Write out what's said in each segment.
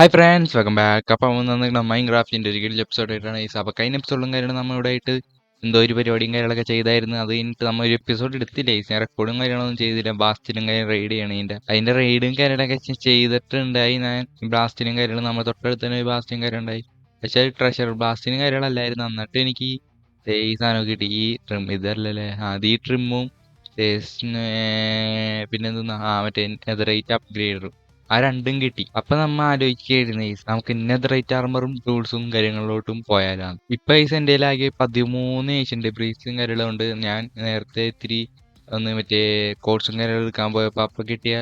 Hi friends welcome back അപ്പം വന്നിട്ട് mine ക്രാഫ്റ്റിന്റെ ഒരു കിടിൽ എപ്പിസോഡ് ആയിട്ടാണ് ഈ അപ്പോൾ കഴിഞ്ഞ എപ്പിസോഡും കാര്യങ്ങളും നമ്മൾ ഇവിടെ ആയിട്ട് എന്തോ ഒരു പരിപാടിയും കാര്യങ്ങളൊക്കെ ചെയ്തായിരുന്നു. അത് കഴിഞ്ഞിട്ട് നമ്മൾ ഒരു എപ്പിസോഡ് എടുത്തില്ല. ഈ റെക്കോർഡും കാര്യങ്ങളൊന്നും ചെയ്തില്ല. ബ്ലാസ്റ്റിനും കാര്യം റെയ്ഡ് ചെയ്യണം ഇതിന്റെ അതിന്റെ റെയ്ഡും കാര്യങ്ങളൊക്കെ ചെയ്തിട്ടുണ്ടായി. ഞാൻ ബ്ലാസ്റ്റിനും കാര്യങ്ങളും നമ്മൾ തൊട്ടടുത്ത് തന്നെ ഒരു ബ്ലാസ്റ്റും കാര്യം ഉണ്ടായി. പക്ഷേ ട്രഷർ ബ്ലാസ്റ്റിനും കാര്യങ്ങളല്ലായിരുന്നു എന്നിട്ട് എനിക്ക് ഈ സാധനം കിട്ടി. ഈ ട്രിം ഇതല്ലല്ലേ അത് ഈ ട്രിമ്മും പിന്നെ എന്തെന്നാ? ആ മറ്റേ നെതറേറ്റ് അപ്ഗ്രേഡറും ആ രണ്ടും കിട്ടി. അപ്പൊ നമ്മൾ ആലോചിക്കുകയായിരുന്നു ഈ നമുക്ക് നെതറേറ്റ് ആർമറും ടൂൾസും കാര്യങ്ങളിലോട്ടും പോയാലാണ്. ഇപ്പൊ ഈ എന്റെ ആകെ പതിമൂന്ന് ഏഷ്യൻ ഡെബ്രീസും കാര്യമുള്ളതുകൊണ്ട് ഞാൻ നേരത്തെ ഇത്തിരി ഒന്ന് മറ്റേ കോഴ്സും കാര്യങ്ങളും എടുക്കാൻ പോയപ്പോൾ അപ്പൊ കിട്ടിയ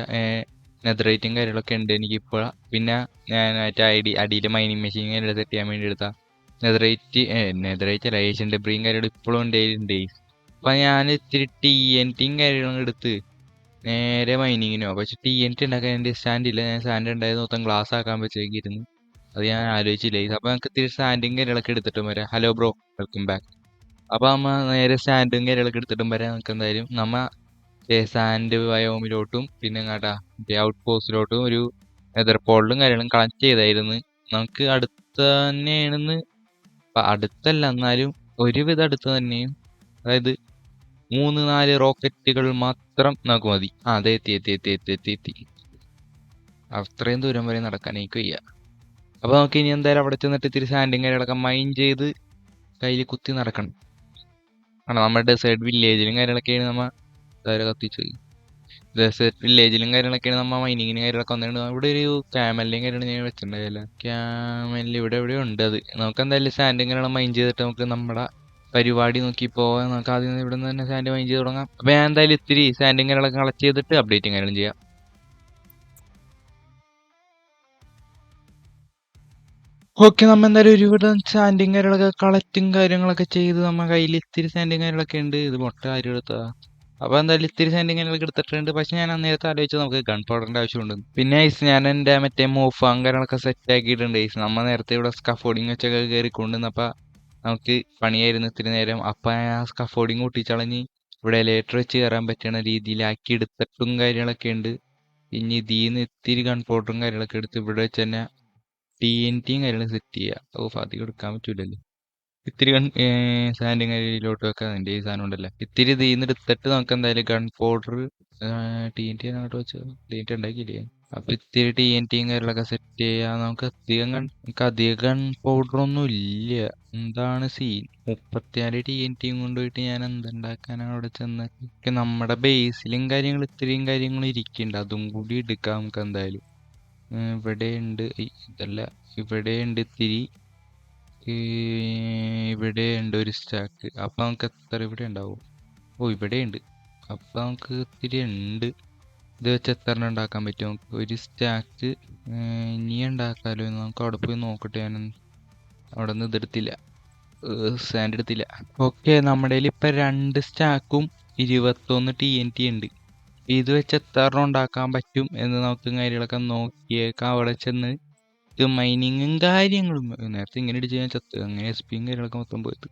നെതറേറ്റും കാര്യങ്ങളൊക്കെ ഉണ്ട് എനിക്കിപ്പോൾ പിന്നെ ഞാൻ മറ്റേ ഐ ഡി അടിയിൽ മൈനിങ് മെഷീൻ കാര്യങ്ങൾ സെറ്റ് ചെയ്യാൻ വേണ്ടി എടുത്ത നെതറേറ്റ് നെതറേറ്റ് അല്ല ഏഷ്യൻ ഡെബ്രിയും കാര്യങ്ങളും ഇപ്പോഴും ഉണ്ട് ഉണ്ട്. അപ്പൊ ഞാൻ ഇത്തിരി ടി എൻ ടിയും കാര്യങ്ങളും എടുത്ത് നേരെ മൈനിങ്ങിനോ പക്ഷെ ടി എൻ ടി ഉണ്ടാക്കാൻ എന്റെ സ്റ്റാൻഡ് ഇല്ല. ഞാൻ സ്റ്റാൻഡ് ഉണ്ടായിരുന്നു മൊത്തം ഗ്ലാസ് ആക്കാൻ വെച്ചേക്കിരുന്നു അത് ഞാൻ ആലോചിച്ചില്ല. അപ്പൊ നമുക്ക് തിരിച്ച് സ്റ്റാൻഡും കാര്യങ്ങളൊക്കെ എടുത്തിട്ടും വരാം. ഹലോ ബ്രോ വെൽക്കം ബാക്ക് അപ്പൊ നമ്മ നേരെ സ്റ്റാൻഡും കാര്യങ്ങളൊക്കെ എടുത്തിട്ടും വരാം. നമുക്ക് എന്തായാലും നമ്മ സാൻഡ് വയോമിലോട്ടും പിന്നെ എങ്ങാട്ടാ ഔട്ട് പോസ്റ്റിലോട്ടും ഒരു എതിർപ്പോളിലും കാര്യങ്ങളും കളക്ട് ചെയ്തായിരുന്നു. നമുക്ക് അടുത്ത് തന്നെയാണെന്ന് അടുത്തല്ല എന്നാലും ഒരുവിധം അടുത്ത് തന്നെയും അതായത് മൂന്ന് നാല് റോക്കറ്റുകൾ മാത്രം നമുക്ക് മതി. ആ അതെ എത്തി എത്തി എത്തി എത്തി എത്തി എത്തി. അത്രയും ദൂരം വരെ നടക്കാൻ എനിക്ക് വയ്യ. അപ്പൊ നമുക്ക് ഇനി എന്തായാലും അവിടെ ചെന്നിട്ട് ഇത്തിരി സാൻഡിങ് കാര്യങ്ങളൊക്കെ മൈൻ ചെയ്ത് കയ്യിൽ കുത്തി നടക്കണം. കാരണം നമ്മുടെ ഡെസേർട്ട് വില്ലേജിലും കാര്യങ്ങളൊക്കെയാണ് നമ്മ എന്തായാലും കത്തിച്ചു ഡെസേർട്ട് വില്ലേജിലും കാര്യങ്ങളൊക്കെയാണ് നമ്മ മൈനിങ്ങിനും കാര്യങ്ങളൊക്കെ വന്നിട്ടുണ്ട്. ഇവിടെ ഒരു ക്യാമലിന്റെയും കാര്യങ്ങൾ ഞാൻ വെച്ചിട്ടുണ്ടായില്ല. ക്യാമലിൽ ഇവിടെ എവിടെയോ ഉണ്ട് അത്. നമുക്ക് എന്തായാലും സാൻഡിങ് കാര്യങ്ങളും മൈൻ ചെയ്തിട്ട് നമുക്ക് നമ്മുടെ പരിപാടി നോക്കി പോവാം നമുക്ക് ആദ്യം ഇവിടെ നിന്ന് തന്നെ സാൻഡ് മൈൻ ചെയ്ത് തുടങ്ങാം. അപ്പൊ ഞാൻ എന്തായാലും ഇത്തിരി സാൻഡിങ് കാര്യങ്ങളൊക്കെ കളക്ട് ചെയ്തിട്ട് അപ്ഡേറ്റും കാര്യങ്ങളും ചെയ്യാം. ഓക്കെ നമ്മൾ എന്തായാലും ഒരുവിധം സാൻഡിങ് കാര്യങ്ങളൊക്കെ കളക്റ്റും കാര്യങ്ങളൊക്കെ ചെയ്ത് നമ്മൾ കയ്യിൽ ഇത്തിരി സാൻഡിങ് കാര്യങ്ങളൊക്കെ ഉണ്ട്. ഇത് മൊട്ട കാര്യം എടുത്താ. അപ്പൊ എന്തായാലും ഇത്തിരി സാൻഡിങ് കാര്യങ്ങളൊക്കെ എടുത്തിട്ടുണ്ട്. പക്ഷെ ഞാൻ നേരത്തെ ആലോചിച്ച് നമുക്ക് ഗൺ പൗഡറിന്റെ ആവശ്യമുണ്ട്. പിന്നെ ഐസ് ഞാൻ എന്റെ മറ്റേ മൂഫ് കാര്യങ്ങളൊക്കെ സെറ്റ് ആക്കിയിട്ടുണ്ട്. ഐസ് നമ്മൾ നേരത്തെ ഇവിടെ സ്കഫോർഡിങ് വെച്ചൊക്കെ കയറി കൊണ്ടുവന്നപ്പോ നമുക്ക് പണിയായിരുന്നു ഇത്തിരി നേരം. അപ്പൊ ആ സ്കഫോർഡിങ് ഒട്ടിച്ചളഞ്ഞ് ഇവിടെ ലേറ്റർ വെച്ച് കയറാൻ പറ്റുന്ന രീതിയിലാക്കി എടുത്തിട്ടും കാര്യങ്ങളൊക്കെ ഉണ്ട് ഇനി ഇതിന്ന് ഇത്തിരി പൗഡറും കാര്യങ്ങളൊക്കെ എടുത്ത് ഇവിടെ വെച്ച് തന്നെ ടി എൻ ടിയും കാര്യങ്ങളും സെറ്റ് ചെയ്യുക ഓ അധികം എടുക്കാൻ പറ്റൂലല്ലോ. ഇത്തിരി ഗൺ സാൻഡിങ് അരിയിലോട്ട് ഈ സാധനം ഉണ്ടല്ലോ. ഇത്തിരി ഇതിന്ന് എടുത്തിട്ട് നമുക്ക് എന്തായാലും gun powder T N T അങ്ങോട്ട് വെച്ച് ടി എൻ ടി ഉണ്ടാക്കിയില്ലേ? അപ്പൊ ഇത്തിരി ടി എൻ ടിയും കാര്യങ്ങളൊക്കെ സെറ്റ് ചെയ്യാ നമുക്ക് അധികം ഗൺ നമുക്ക് അധികം ഗൺ പൗഡർ ഒന്നും ഇല്ല. എന്താണ് സീൻ മുപ്പത്തിനാല് ടി എൻ ടിയും കൊണ്ടുപോയിട്ട് ഞാൻ എന്തുണ്ടാക്കാനാണ് അവിടെ ചെന്ന്? നമ്മുടെ ബേസിലും കാര്യങ്ങൾ ഇത്രയും കാര്യങ്ങളും ഇരിക്കുന്നുണ്ട് അതും കൂടി എടുക്കാം നമുക്ക് എന്തായാലും. ഇവിടെ ഉണ്ട് ഇതല്ല. ഇവിടെ ഉണ്ട് ഇത്തിരി ഇവിടെ ഉണ്ട് ഒരു സ്റ്റാക്ക് അപ്പോൾ നമുക്ക് എത്ര ഇവിടെ ഉണ്ടാവും? ഓ ഇവിടെ ഉണ്ട്. അപ്പോൾ നമുക്ക് ഇത്തിരി ഉണ്ട്. ഇത് വെച്ച് എത്ര ഉണ്ടാക്കാൻ പറ്റും? ഒരു സ്റ്റാക്ക് ഇനി ഉണ്ടാക്കാലോ എന്ന് നമുക്ക് അവിടെ പോയി നോക്കട്ടെ. ഞാൻ അവിടെ നിന്ന് ഇതെടുത്തില്ല. സാൻഡ് എടുത്തില്ല. ഓക്കെ നമ്മുടെ കയ്യിൽ ഇപ്പം രണ്ട് സ്റ്റാക്കും ഇരുപത്തൊന്ന് ടി എൻ ടി ഉണ്ട്. ഇത് വെച്ച് എത്ര ഉണ്ടാക്കാൻ പറ്റും എന്ന് നമുക്ക് കാര്യങ്ങളൊക്കെ നോക്കിയേക്കാം. അവിടെ ചെന്ന് ഇത് മൈനിങ്ങും കാര്യങ്ങളും നേരത്തെ ഇങ്ങനെ ഇടിച്ച് ഞാൻ ചത്ത്. അങ്ങനെ എസ് പിയും കാര്യങ്ങളൊക്കെ മൊത്തം പോയത്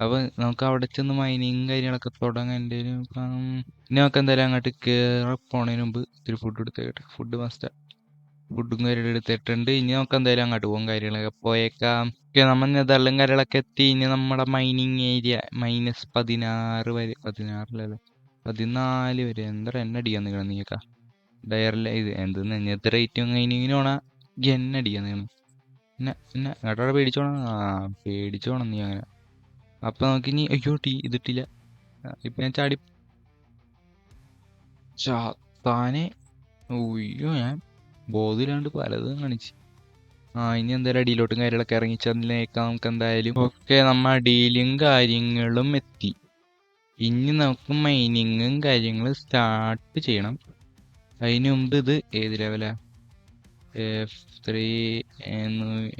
അപ്പൊ നമുക്ക് അവിടെ ചെന്ന് മൈനിങ്ങും കാര്യങ്ങളൊക്കെ തുടങ്ങാൻ എന്തേലും ഇനി നമുക്ക് എന്തായാലും അങ്ങോട്ട് കയറി പോണതിന് മുമ്പ് ഇത്തിരി ഫുഡ് എടുത്തേക്കട്ടെ. ഫുഡ് മസ്റ്റാ ഫുഡും കാര്യങ്ങളും എടുത്തിട്ടുണ്ട്. ഇനി നമുക്ക് എന്തായാലും അങ്ങോട്ട് പോകും കാര്യങ്ങളൊക്കെ പോയേക്കാം. നമ്മൾ നെതർലും കാര്യങ്ങളൊക്കെ എത്തി. ഇനി നമ്മുടെ മൈനിങ് ഏരിയ മൈനസ് പതിനാറ് വരെ. പതിനാറിലല്ലേ? പതിനാല് വരെ. എന്താ എന്നെ അടിക്കാൻ നിൽക്കണം നീക്ക ഡയറിലെ ഇത്. എന്തെന്ന് നെത് റേറ്റും കഴിഞ്ഞിങ്ങനെ എന്നെ അടിക്കാൻ നീ എന്നെ എന്നെ അങ്ങോട്ടവിടെ പേടിച്ചോണം? ആ പേടിച്ചോണം നീ അങ്ങനെ. അപ്പൊ നമുക്ക് ഇനി അയ്യോ ടീ ഇതിട്ടില്ല. ഇപ്പൊ ഞാൻ ചാടി. ചാത്താനെ ഉയ്യോ ഞാൻ ബോധമില്ലാണ്ട് പലതും കാണിച്ച്. ആ ഇനി എന്തായാലും അടിയിലോട്ടും കാര്യങ്ങളൊക്കെ ഇറങ്ങി ചെന്നേക്കാം നമുക്ക് എന്തായാലും ഒക്കെ നമ്മ അടിയിലും കാര്യങ്ങളും എത്തി. ഇനി നമുക്ക് മൈനിങ്ങും കാര്യങ്ങളും സ്റ്റാർട്ട് ചെയ്യണം. അതിനു മുമ്പ് ഇത് ഏത് ലെവലാ എഫ് ത്രീ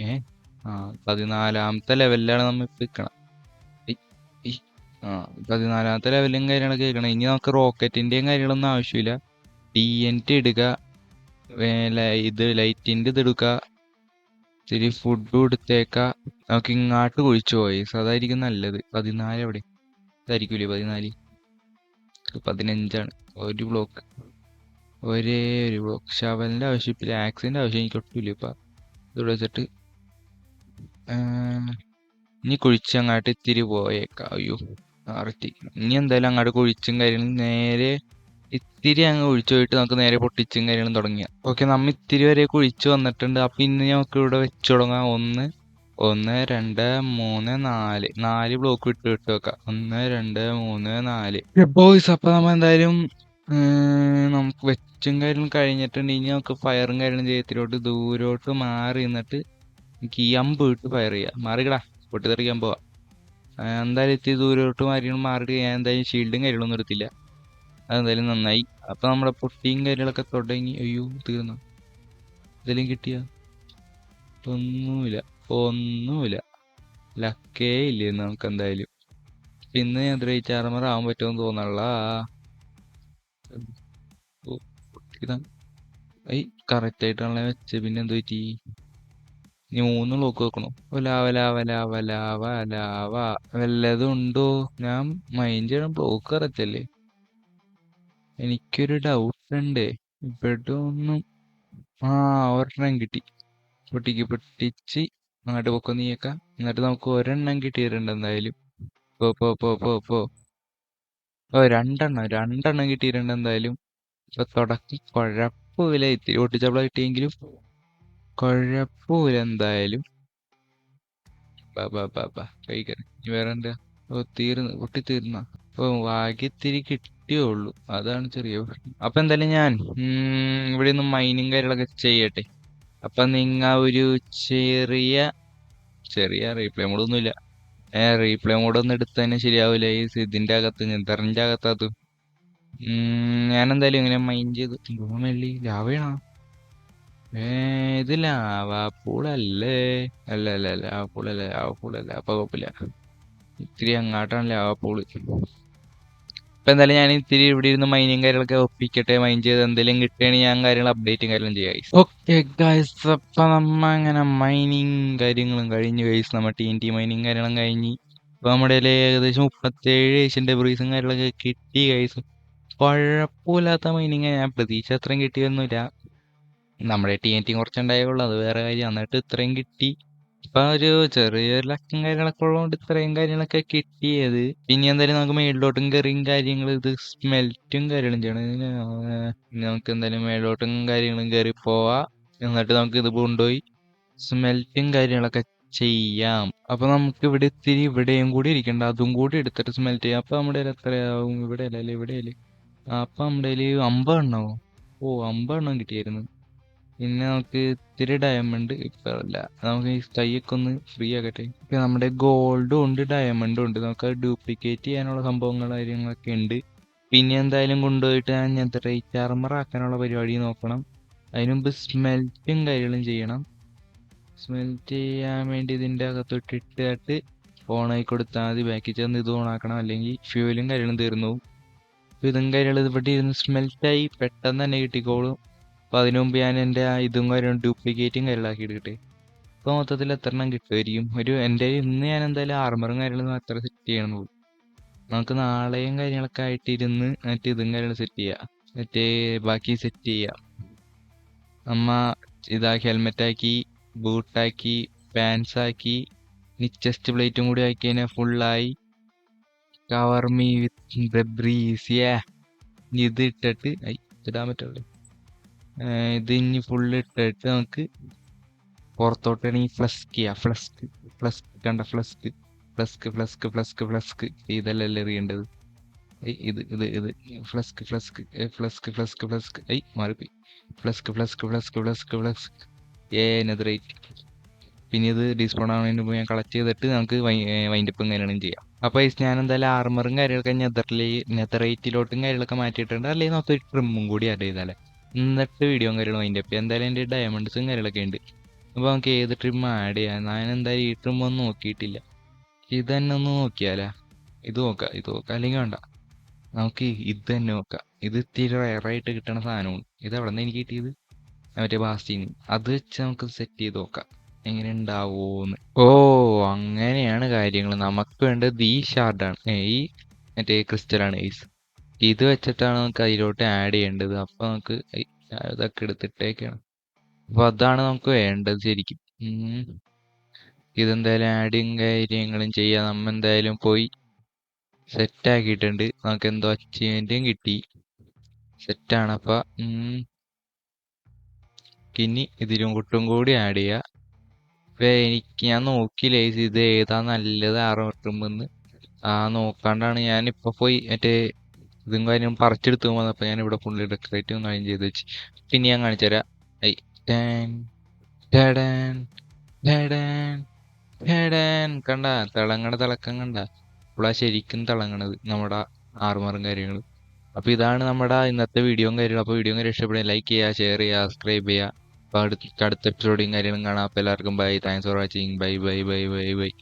ഏ? ആ പതിനാലാമത്തെ ലെവലിലാണ് നമ്മൾ നിൽക്കണം ആ പതിനാലാമത്തെ ലെവലും കാര്യങ്ങളൊക്കെ കേൾക്കണം. ഇനി നമുക്ക് റോക്കറ്റിന്റെയും കാര്യങ്ങളൊന്നും ആവശ്യമില്ല. ടി എൻ ടി എടുക്കുക ഇത് ലൈറ്റിന്റെ ഇത് എടുക്കുക. ഇത്തിരി ഫുഡും എടുത്തേക്ക നമുക്ക് ഇങ്ങാട്ട് കുഴിച്ചു പോയി. അതായിരിക്കും നല്ലത്. പതിനാല് എവിടെ? ഇതായിരിക്കൂലേ പതിനാല്? പതിനഞ്ചാണ്. ഒരു ബ്ലോക്ക് ഒരേ ഒരു ബ്ലോക്ക് ഷവലിന്റെ ആവശ്യം ഇപ്പം ആക്സിന്റെ ആവശ്യം എനിക്ക് ഒട്ടുമില്ല ഇപ്പം. ഇവിടെ വെച്ചിട്ട് ഇനി കുഴിച്ച് അങ്ങോട്ട് ഇത്തിരി പോയേക്കാം. അയ്യോ ആർത്തി ഇനി എന്തായാലും അങ്ങോട്ട് കുഴിച്ചും കാര്യങ്ങളും നേരെ ഇത്തിരി അങ്ങ് ഒഴിച്ചു പോയിട്ട് നമുക്ക് നേരെ പൊട്ടിച്ചും കാര്യങ്ങളും തുടങ്ങിയ ഓക്കെ നമ്മ ഇത്തിരി വരെ കുഴിച്ച് വന്നിട്ടുണ്ട്. അപ്പം ഇന്ന് നമുക്ക് ഇവിടെ വെച്ച് തുടങ്ങാം. ഒന്ന് ഒന്ന് രണ്ട് മൂന്ന് നാല്. നാല് ബ്ലോക്ക് വിട്ട് വിട്ട് വെക്കാം. ഒന്ന് രണ്ട് മൂന്ന് നാല്. ബോയ്സ് അപ്പൊ നമ്മ എന്തായാലും നമുക്ക് വെച്ചും കാര്യങ്ങളും കഴിഞ്ഞിട്ടുണ്ട്. ഇനി നമുക്ക് ഫയറും കാര്യങ്ങളും ചെയ്യത്തിലോട്ട് ദൂരോട്ട് മാറി നിന്നിട്ട് എനിക്ക് ഈ അമ്പ് ഇട്ട് ഫയർ ചെയ്യാം. മാറിക്കടാ പൊട്ടിത്തെറിക്കാൻ പോവാ. എന്തായാലും ഇത്തിരി ദൂരോട്ട് മാറി മാറിയിട്ട് ഞാൻ എന്തായാലും ഷീൽഡും കാര്യങ്ങളൊന്നും എടുത്തില്ല. അതെന്തായാലും നന്നായി. അപ്പൊ നമ്മുടെ പൊട്ടിയും കാര്യങ്ങളൊക്കെ തുടങ്ങി. അയ്യോ തീർന്നു. എന്തെങ്കിലും കിട്ടിയ? ഒന്നുമില്ല. ഒന്നുമില്ല. ലക്കേ ഇല്ലേ നമുക്ക് എന്തായാലും. പിന്നെ ഞാൻ ത്രീ ആർമർ ആവാൻ പറ്റുമെന്ന് പൊട്ടിയതാ. ഐ കറക്റ്റ് ആയിട്ടാണല്ലോ വെച്ച്. പിന്നെ എന്ത് പറ്റി? ഇനി മൂന്ന് ബ്ലോക്ക് വെക്കണോ? Lava lava lava lava lava വല്ലതും ഉണ്ടോ? ഞാൻ മൈൻഡ് ചെയ്യണം ബ്ലോക്ക് കറക്റ്റ് അല്ലേ എനിക്കൊരു ഡൗട്ട് ഉണ്ട്. ഇവിടെ ഒന്നും ആ ഒരെണ്ണം കിട്ടി. പൊട്ടിക്ക് പൊട്ടിച്ച് അങ്ങോട്ട് പൊക്കം നീക്കാം എന്നിട്ട് നമുക്ക് ഒരെണ്ണം കിട്ടിയിട്ടുണ്ട് എന്തായാലും. പോ പോ പോ പോ പോ. ഓ രണ്ടെണ്ണം. രണ്ടെണ്ണം കിട്ടിയിട്ടുണ്ട് എന്തായാലും. ഇപ്പൊ തുടക്കം കുഴപ്പമില്ല. ഇത്തിരി ഒട്ടിച്ചപ്പള കിട്ടിയെങ്കിലും കുഴപ്പമില്ല എന്തായാലും. കഴിക്കാൻ വേറെ എന്താ ഓ തീർന്ന്. പൊട്ടി തീർന്ന ഓ ഭാഗ്യത്തിരി കിട്ടിയേ ഉള്ളൂ അതാണ് ചെറിയ അപ്പൊ എന്തായാലും ഞാൻ ഇവിടെ നിന്ന് മൈനിങ് കാര്യങ്ങളൊക്കെ ചെയ്യട്ടെ. അപ്പൊ നിങ്ങ ഒരു ചെറിയ ചെറിയ റീപ്ലേ മോഡൊന്നുമില്ല ഏ റീപ്ലേ മോഡൊന്നും എടുത്ത് തന്നെ ശരിയാവില്ല ഈ ഇതിന്റെ അകത്ത് നെതറിന്റെ അകത്ത് ഞാൻ എന്തായാലും ഇങ്ങനെ മൈൻഡ് ചെയ്ത് ഭൂമല്ലി ലാവയാണോ. ഏ ഇത് ലാവാപ്പൂളല്ലേ അല്ല അല്ല ലാവാപ്പൂളല്ല ലാവാപ്പൂളല്ല അപ്പൊ കുഴപ്പമില്ല. ഇത്തിരി അങ്ങാട്ടാണ് ലാവാപ്പൂൾ ഇപ്പൊ എന്തായാലും ഞാൻ ഇത്തിരി ഇവിടെ ഇരുന്ന് മൈനിങ് കാര്യങ്ങളൊക്കെ ഒപ്പിക്കട്ടെ മൈൻ ചെയ്ത് എന്തെങ്കിലും കിട്ടുകയാണെങ്കിൽ ഞാൻ കാര്യങ്ങൾ അപ്ഡേറ്റും കാര്യങ്ങളും ചെയ്യാം ഓക്കെ ഗൈസ് അപ്പൊ നമ്മ അങ്ങനെ മൈനിങ് കാര്യങ്ങളും കഴിഞ്ഞു ഗൈസ് നമ്മ ടി എൻ ടി മൈനിങ് കാര്യങ്ങളും കഴിഞ്ഞ്. ഇപ്പൊ നമ്മുടെ ഏകദേശം മുപ്പത്തേഴ് ഏഷ്യന്റെ ബ്രീസും കാര്യങ്ങളൊക്കെ കിട്ടി ഗൈസ് കുഴപ്പമില്ലാത്ത മൈനിങ് ഞാൻ പ്രതീക്ഷ അത്രയും കിട്ടിയൊന്നുമില്ല. നമ്മുടെ ടി എൻ ടി കുറച്ചുണ്ടായുള്ളൂ അത് വേറെ കാര്യം. എന്നിട്ട് ഇത്രയും കിട്ടി. ഇപ്പൊ ഒരു ചെറിയൊരു ലക്കം കാര്യങ്ങളൊക്കെ ഉള്ളതുകൊണ്ട് ഇത്രയും കാര്യങ്ങളൊക്കെ കിട്ടിയത്. പിന്നെ എന്തായാലും നമുക്ക് മേളിലോട്ടും കയറിയും കാര്യങ്ങൾ ഇത് സ്മെൽറ്റും കാര്യങ്ങളും ചെയ്യണം. ആ, നമുക്ക് എന്തായാലും മേളിലോട്ടും കാര്യങ്ങളും കയറി പോവാ. എന്നിട്ട് നമുക്ക് ഇത് കൊണ്ടുപോയി സ്മെൽറ്റും കാര്യങ്ങളൊക്കെ ചെയ്യാം. അപ്പൊ നമുക്ക് ഇവിടെ ഇത്തിരി ഇവിടെയും കൂടി ഇരിക്കണ്ട. അതും കൂടി എടുത്തിട്ട് സ്മെൽറ്റ് ചെയ്യാം. അപ്പൊ നമ്മുടെ എത്രയാവും? ഇവിടെ അല്ലേ? ഇവിടെ അല്ലേ അപ്പൊ നമ്മുടെ കയ്യിൽ അമ്പതെണ്ണാവും ഓ അമ്പതെണ്ണം കിട്ടിയായിരുന്നു. പിന്നെ നമുക്ക് ഇത്തിരി ഡയമണ്ട് ഇപ്പൊ അല്ല നമുക്ക് ഈ കൈയൊക്കെ ഒന്ന് ഫ്രീ ആകട്ടെ ഇപ്പൊ നമ്മുടെ ഗോൾഡും ഉണ്ട് ഡയമണ്ടും ഉണ്ട്. നമുക്ക് ഡ്യൂപ്ലിക്കേറ്റ് ചെയ്യാനുള്ള സംഭവങ്ങൾ കാര്യങ്ങളൊക്കെ ഉണ്ട്. പിന്നെ എന്തായാലും കൊണ്ടുപോയിട്ട് ഞാൻ റേറ്റ് ആർമർ ആക്കാനുള്ള പരിപാടി നോക്കണം. അതിന് മുമ്പ് സ്മെൽറ്റും കാര്യങ്ങളും ചെയ്യണം. സ്മെൽറ്റ് ചെയ്യാൻ വേണ്ടി ഇതിന്റെ അകത്തോട്ട് ഇട്ടിട്ട് ഓണായി കൊടുത്താൽ മതി. ബാക്കി ചെന്ന് ഇത് ഓണാക്കണം അല്ലെങ്കിൽ ഫ്യൂലും കാര്യങ്ങളും തീർന്നു ഇതും കാര്യങ്ങളും ഇവിടെ ഇരുന്ന് സ്മെൽറ്റായി പെട്ടെന്ന് തന്നെ കിട്ടിക്കോളും. അപ്പൊ അതിനു മുമ്പ് ഞാൻ എന്റെ ആ ഇതും കാര്യം ഡ്യൂപ്ലിക്കേറ്റും കാര്യങ്ങളാക്കി എടുക്കട്ടെ ഇപ്പൊ മൊത്തത്തിൽ എത്ര എണ്ണം കിട്ടുമായിരിക്കും? ഒരു എന്റെ ഇന്ന് ഞാൻ എന്തായാലും ആർമറും കാര്യങ്ങളും അത്ര സെറ്റ് ചെയ്യണം നമുക്ക് നാളെയും കാര്യങ്ങളൊക്കെ ആയിട്ട് ഇരുന്ന് മറ്റേ ഇതും കാര്യങ്ങളും സെറ്റ് ചെയ്യാം. മറ്റേ ബാക്കി സെറ്റ് ചെയ്യാം. അമ്മ ഇതാ ഹെൽമെറ്റ് ആക്കി ബൂട്ടാക്കി പാൻസ് ആക്കി നിച്ചസ്റ്റ് ചെസ്റ്റ് പ്ലേറ്റും കൂടി ആക്കി കഴിഞ്ഞാൽ ഫുള്ളായി കവർ മീ വിത്ത് ബ്രീസ് ഇത് ഇട്ടിട്ട് ഐ ഇടാൻ പറ്റുള്ളൂ. ഇത് ഇനി ഫുള്ള് ഇട്ടിട്ട് നമുക്ക് പുറത്തോട്ട് ഈ ഫ്ലസ്ക് ചെയ്യാം ഫ്ലസ്ക് ഫ്ലസ്ക് കണ്ട ഫ്ലസ്ക് ഫ്ലസ്ക് ഫ്ലസ്ക് ഫ്ലസ്ക് ഫ്ലസ്ക് ഇതല്ലല്ലേ എറിയേണ്ടത് ഇത് ഇത് ഇത്. ഫ്ലസ്ക് ഫ്ലസ്ക് ഫ്ലസ്ക് ഫ്ലസ്ക് ഫ്ലസ്ക് ഐ മാറിപ്പോയി. ഫ്ലസ്ക് ഫ്ലസ്ക് ഫ്ലസ്ക് ഫ്ലസ്ക് ഫ്ലസ്ക് ഏ നെതറേറ്റ് പിന്നെ ഇത് ഡിസ്പോൺ ആവുന്നതിന് മുമ്പ് ഞാൻ കളക്ട് ചെയ്തിട്ട് നമുക്ക് വൈൻഡപ്പും കാര്യങ്ങളും ചെയ്യാം. അപ്പോൾ ഞാൻ എന്തായാലും ആർമറും കാര്യങ്ങളൊക്കെ നെതറിലേ നെതറേറ്റിലോട്ടും കാര്യങ്ങളൊക്കെ മാറ്റിയിട്ടുണ്ട്. അല്ലെങ്കിൽ നമുക്ക് ട്രിമ്മും കൂടി ആഡ് ചെയ്താലേ. എന്നിട്ട് വീഡിയോയും കാര്യങ്ങളും അതിന്റെ അപ്പം എന്തായാലും എന്റെ ഡയമണ്ട്സും കാര്യങ്ങളൊക്കെ ഉണ്ട്. അപ്പോൾ നമുക്ക് ഏത് ട്രിം ആഡ് ചെയ്യാം? ഞാൻ എന്തായാലും ഈ ട്രിം ഒന്നും നോക്കിയിട്ടില്ല. ഇത് തന്നെ ഒന്ന് നോക്കിയാലാ? ഇത് നോക്കാം ഇത് നോക്കാം. അല്ലെങ്കിൽ വേണ്ട. നമുക്ക് ഇത് തന്നെ നോക്കാം. ഇത് ഇത്തിരി റയറായിട്ട് കിട്ടണ സാധനമാണ്. ഇത് എവിടെ നിന്ന് എനിക്ക് കിട്ടിയത്? മറ്റേ ബാസ്റ്റിങ് അത് വെച്ച് നമുക്ക് സെറ്റ് ചെയ്ത് നോക്കാം. എങ്ങനെ ഉണ്ടാവോന്ന്. ഓ അങ്ങനെയാണ് കാര്യങ്ങൾ നമുക്ക് വേണ്ടത് ഈ ഷാർഡാണ് ഈ മറ്റേ ക്രിസ്റ്റലാണ് ഈസ് ഇത് വെച്ചിട്ടാണ് നമുക്ക് അതിലോട്ട് ആഡ് ചെയ്യേണ്ടത്. അപ്പൊ നമുക്ക് ഇതൊക്കെ എടുത്തിട്ടേക്കാണ്. അപ്പൊ അതാണ് നമുക്ക് വേണ്ടത് ശരിക്കും. ഇതെന്തായാലും ആഡും കാര്യങ്ങളും ചെയ്യാം. നമ്മ എന്തായാലും പോയി സെറ്റ് ആക്കിയിട്ടുണ്ട്. നമുക്ക് എന്തോ അച്ചീവ്മെന്റും കിട്ടി. സെറ്റാണ് അപ്പൊ. ഇനി ഇതിലും കൂട്ടും കൂടി ആഡ് ചെയ്യാ. ഇപ്പൊ എനിക്ക് ഞാൻ നോക്കിയില്ല ഇത് ഏതാ നല്ലത് ആറ് ആറുമെന്ന് ആ നോക്കാണ്ടാണ് ഞാൻ ഇപ്പൊ പോയി മറ്റേ ഇതും കാര്യം പറിച്ചെടുത്ത് വന്നപ്പോൾ ഞാൻ ഇവിടെ ഫുള്ള് ഡെക്കറേറ്റ് കാര്യം ചെയ്ത് വെച്ച്. പിന്നെ ഞാൻ കാണിച്ചു തരാം. കണ്ട? തിളങ്ങണ തിളക്കം കണ്ട? ഇപ്പോളാ ശരിക്കും തിളങ്ങണത്. നമ്മുടെ ആർമറും കാര്യങ്ങളും. അപ്പൊ ഇതാണ് നമ്മുടെ ഇന്നത്തെ വീഡിയോയും കാര്യങ്ങളും. അപ്പൊ വീഡിയോ കാര്യം ഇഷ്ടപ്പെടുക ലൈക്ക് ചെയ്യുക ഷെയർ ചെയ്യുക സബ്സ്ക്രൈബ് ചെയ്യുക. അപ്പൊ അടുത്ത അടുത്ത എപ്പിസോഡും കാര്യങ്ങളും കാണാം. അപ്പൊ എല്ലാവർക്കും bye thanks for watching bye bye bye bye bye